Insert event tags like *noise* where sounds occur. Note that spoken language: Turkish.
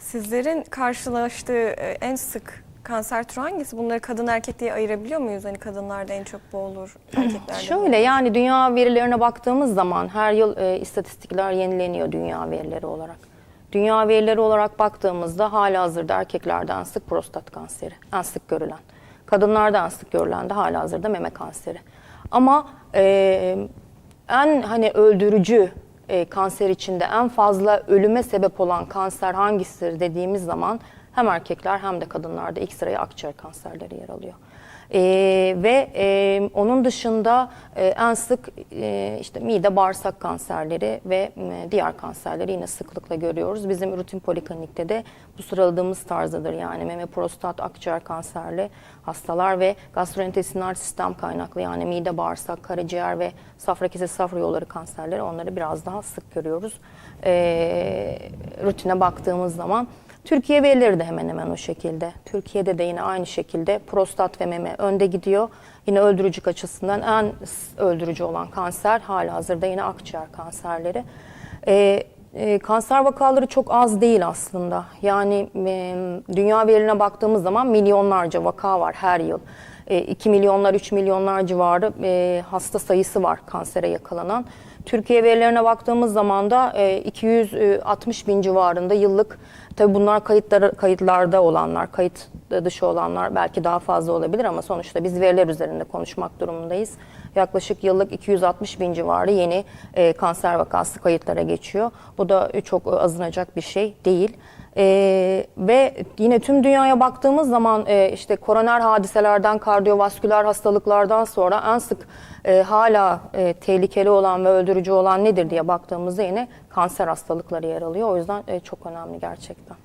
Sizlerin karşılaştığı e, en sık kanser türü hangisi? Bunları kadın erkek diye ayırabiliyor muyuz? Hani kadınlarda en çok bu olur, *clears throat* erkeklerde Şöyle yani dünya verilerine baktığımız zaman her yıl e, istatistikler yenileniyor dünya verileri olarak. Dünya verileri olarak baktığımızda hala hazırda erkeklerden sık prostat kanseri, en sık görülen. Kadınlardan sık görülen de hala hazırda meme kanseri. Ama e, en hani öldürücü e, kanser içinde en fazla ölüme sebep olan kanser hangisidir dediğimiz zaman hem erkekler hem de kadınlarda ilk sıraya akciğer kanserleri yer alıyor. Ee, ve e, onun dışında e, en sık e, işte mide bağırsak kanserleri ve e, diğer kanserleri yine sıklıkla görüyoruz. Bizim rutin poliklinikte de bu sıraladığımız tarzdadır yani meme, prostat, akciğer kanserli hastalar ve gastrointestinal sistem kaynaklı yani mide, bağırsak, karaciğer ve safra kesesi safra yolları kanserleri onları biraz daha sık görüyoruz. Ee, rutine baktığımız zaman. Türkiye verileri de hemen hemen o şekilde. Türkiye'de de yine aynı şekilde prostat ve meme önde gidiyor. Yine öldürücülük açısından en öldürücü olan kanser hala hazırda yine akciğer kanserleri. Ee, e, kanser vakaları çok az değil aslında. Yani e, dünya verilerine baktığımız zaman milyonlarca vaka var her yıl. E, 2 milyonlar, 3 milyonlar civarı e, hasta sayısı var kansere yakalanan. Türkiye verilerine baktığımız zaman da e, 260 bin civarında yıllık Tabii bunlar kayıtları, kayıtlarda olanlar, kayıt dışı olanlar belki daha fazla olabilir ama sonuçta biz veriler üzerinde konuşmak durumundayız. Yaklaşık yıllık 260 bin civarı yeni e, kanser vakası kayıtlara geçiyor. Bu da çok azınacak bir şey değil. E, ve yine tüm dünyaya baktığımız zaman e, işte koroner hadiselerden, kardiyovasküler hastalıklardan sonra en sık e, hala e, tehlikeli olan ve öldürücü olan nedir diye baktığımızda yine kanser hastalıkları yer alıyor. O yüzden e, çok önemli gerçekten.